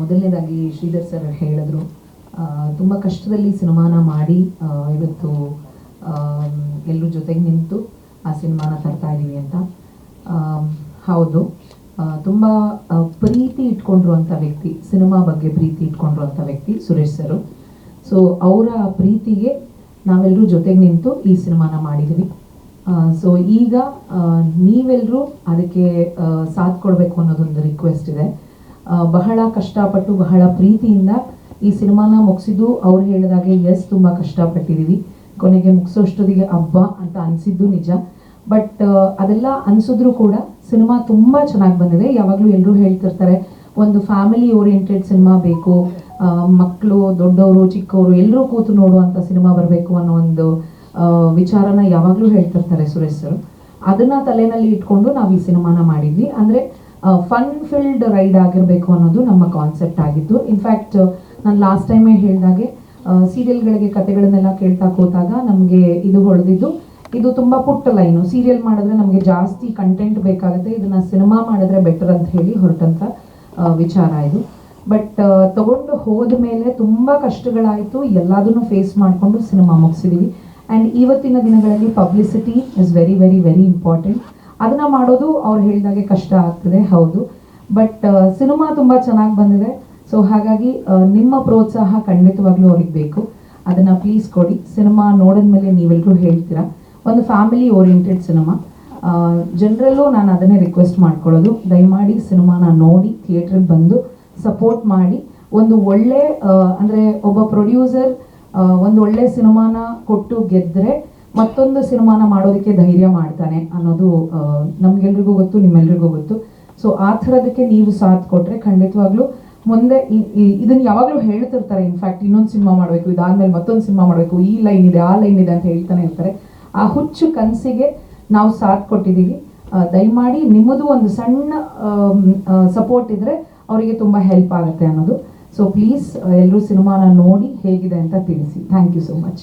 ಮೊದಲನೇದಾಗಿ ಶ್ರೀಧರ್ ಸರ್ ಹೇಳಿದ್ರು. ತುಂಬ ಕಷ್ಟದಲ್ಲಿ ಸಿನಿಮಾನ ಮಾಡಿ ಇವತ್ತು ಎಲ್ಲರ ಜೊತೆಗೆ ನಿಂತು ಆ ಸಿನಿಮಾನ ತರ್ತಾ ಇದ್ದೀವಿ ಅಂತ. ಹೌದು. ತುಂಬ ಪ್ರೀತಿ ಇಟ್ಕೊಂಡಿರುವಂಥ ವ್ಯಕ್ತಿ, ಸಿನಿಮಾ ಬಗ್ಗೆ ಪ್ರೀತಿ ಇಟ್ಕೊಂಡಿರುವಂಥ ವ್ಯಕ್ತಿ ಸುರೇಶ್ ಸರು. ಸೊ ಅವರ ಪ್ರೀತಿಗೆ ನಾವೆಲ್ಲರೂ ಜೊತೆಗೆ ನಿಂತು ಈ ಸಿನಿಮಾನ ಮಾಡಿದ್ದೀವಿ ಸೊ ಈಗ ನೀವೆಲ್ಲರೂ ಅದಕ್ಕೆ ಸಾಥ್ ಕೊಡಬೇಕು ಅನ್ನೋದೊಂದು ರಿಕ್ವೆಸ್ಟ್ ಇದೆ. ಬಹಳ ಕಷ್ಟಪಟ್ಟು ಬಹಳ ಪ್ರೀತಿಯಿಂದ ಈ ಸಿನಿಮಾನ ಮುಗಿಸಿದ್ದು ಅವ್ರು ಹೇಳಿದಾಗೆ ಎಸ್ ತುಂಬ ಕಷ್ಟಪಟ್ಟಿದ್ದೀವಿ ಕೊನೆಗೆ ಮುಗಿಸೋಷ್ಟೊತ್ತಿಗೆ ಹಬ್ಬ ಅಂತ ಅನಿಸಿದ್ದು ನಿಜ. ಬಟ್ ಅದೆಲ್ಲ ಅನಿಸಿದ್ರು ಕೂಡ ಸಿನಿಮಾ ತುಂಬ ಚೆನ್ನಾಗಿ ಬಂದಿದೆ. ಯಾವಾಗಲೂ ಎಲ್ಲರೂ ಹೇಳ್ತಿರ್ತಾರೆ, ಒಂದು ಫ್ಯಾಮಿಲಿ ಓರಿಯೆಂಟೆಡ್ ಸಿನಿಮಾ ಬೇಕು. ಮಕ್ಕಳು ದೊಡ್ಡವರು, ಚಿಕ್ಕವರು ಎಲ್ಲರೂ ಕೂತು ನೋಡುವಂಥ ಸಿನಿಮಾ ಬರಬೇಕು ಅನ್ನೋ ಒಂದು ವಿಚಾರನ ಯಾವಾಗಲೂ ಹೇಳ್ತಿರ್ತಾರೆ ಸುರೇಶ್ ಸರ್. ಅದನ್ನ ತಲೆನಲ್ಲಿ ಇಟ್ಕೊಂಡು ನಾವು ಈ ಸಿನಿಮಾನ ಮಾಡಿದ್ವಿ. ಅಂದರೆ ಫನ್ ಫಿಲ್ಡ್ ರೈಡ್ ಆಗಿರಬೇಕು ಅನ್ನೋದು ನಮ್ಮ ಕಾನ್ಸೆಪ್ಟ್ ಆಗಿತ್ತು. ಇನ್ಫ್ಯಾಕ್ಟ್ ನಾನು ಲಾಸ್ಟ್ ಟೈಮೇ ಹೇಳಿದಾಗೆ ಸೀರಿಯಲ್ಗಳಿಗೆ ಕತೆಗಳನ್ನೆಲ್ಲ ಕೇಳ್ತಾ ಕೂತಾಗ ನಮಗೆ ಇದು ಹೊಡೆದಿದ್ದು ಇದು ತುಂಬ ಪುಟ್ಟ ಲೈನು ಸೀರಿಯಲ್ ಮಾಡಿದ್ರೆ ನಮಗೆ ಜಾಸ್ತಿ ಕಂಟೆಂಟ್ ಬೇಕಾಗುತ್ತೆ ಇದನ್ನ ಸಿನಿಮಾ ಮಾಡಿದ್ರೆ ಬೆಟರ್ ಅಂತ ಹೇಳಿ ಹೊರಟಂತ ಆ, ವಿಚಾರ ಇದು. ಬಟ್ ತಗೊಂಡು ಹೋದ ಮೇಲೆ ತುಂಬ ಕಷ್ಟಗಳಾಯಿತು ಎಲ್ಲದನ್ನು ಫೇಸ್ ಮಾಡಿಕೊಂಡು ಸಿನಿಮಾ ಮುಗಿಸಿದೀವಿ. ಆ್ಯಂಡ್ ಇವತ್ತಿನ ದಿನಗಳಲ್ಲಿ publicity is very very very important ಅದನ್ನ ಮಾಡೋದು ಅವ್ರು ಹೇಳಿದಾಗೆ ಕಷ್ಟ ಆಗ್ತದೆ, ಹೌದು. ಬಟ್ ಸಿನಿಮಾ ತುಂಬ ಚೆನ್ನಾಗಿ ಬಂದಿದೆ. ಸೊ ಹಾಗಾಗಿ ನಿಮ್ಮ ಪ್ರೋತ್ಸಾಹ ಖಂಡಿತವಾಗ್ಲೂ ಅವ್ರಿಗೆ ಬೇಕು. ಅದನ್ನ ಪ್ಲೀಸ್ ಕೊಡಿ. ಸಿನಿಮಾ ನೋಡಿದ್ಮೇಲೆ ನೀವೆಲ್ಲರೂ ಹೇಳ್ತೀರಾ? ಒಂದು ಫ್ಯಾಮಿಲಿ ಓರಿಯೆಂಟೆಡ್ ಸಿನಿಮಾ. ಜನರಲ್ಲೂ ನಾನು ಅದನ್ನೇ ರಿಕ್ವೆಸ್ಟ್ ಮಾಡ್ಕೊಳ್ಳೋದು. ದಯಮಾಡಿ ಸಿನಿಮಾನ ನೋಡಿ ಥಿಯೇಟ್ರಿಗೆ ಬಂದು ಸಪೋರ್ಟ್ ಮಾಡಿ. ಒಂದು ಒಳ್ಳೆ ಅಂದರೆ ಒಬ್ಬ ಪ್ರೊಡ್ಯೂಸರ್ ಒಂದು ಒಳ್ಳೆ ಸಿನಿಮಾನ ಕೊಟ್ಟು ಗೆದ್ರೆ ಮತ್ತೊಂದು ಸಿನಿಮಾನ ಮಾಡೋದಕ್ಕೆ ಧೈರ್ಯ ಮಾಡ್ತಾನೆ ಅನ್ನೋದು ನಮ್ಗೆಲ್ರಿಗೂ ಗೊತ್ತು, ನಿಮ್ಮೆಲ್ರಿಗೂ ಗೊತ್ತು. ಸೊ ಆ ಥರದಕ್ಕೆ ನೀವು ಸಾಥ್ ಕೊಟ್ರೆ ಖಂಡಿತವಾಗ್ಲೂ ಮುಂದೆ ಇದನ್ನ ಯಾವಾಗಲೂ ಹೇಳ್ತಿರ್ತಾರೆ ಇನ್ಫ್ಯಾಕ್ಟ್ ಇನ್ನೊಂದು ಸಿನಿಮಾ ಮಾಡಬೇಕು, ಇದಾದ್ಮೇಲೆ ಮತ್ತೊಂದು ಸಿನಿಮಾ ಮಾಡಬೇಕು, ಈ ಲೈನ್ ಇದೆ, ಆ ಲೈನ್ ಇದೆ ಅಂತ ಹೇಳ್ತಾನೆ ಇರ್ತಾರೆ. ಆ ಹುಚ್ಚು ಕನಸಿಗೆ ನಾವು ಸಾಥ್ ಕೊಟ್ಟಿದ್ದೀವಿ. ದಯಮಾಡಿ ನಿಮ್ಮದು ಒಂದು ಸಣ್ಣ ಸಪೋರ್ಟ್ ಇದ್ರೆ ಅವರಿಗೆ ತುಂಬ ಹೆಲ್ಪ್ ಆಗುತ್ತೆ ಅನ್ನೋದು. ಸೊ ಪ್ಲೀಸ್ ಎಲ್ಲರೂ ಸಿನಿಮಾನ ನೋಡಿ ಹೇಗಿದೆ ಅಂತ ತಿಳಿಸಿ. Thank you so much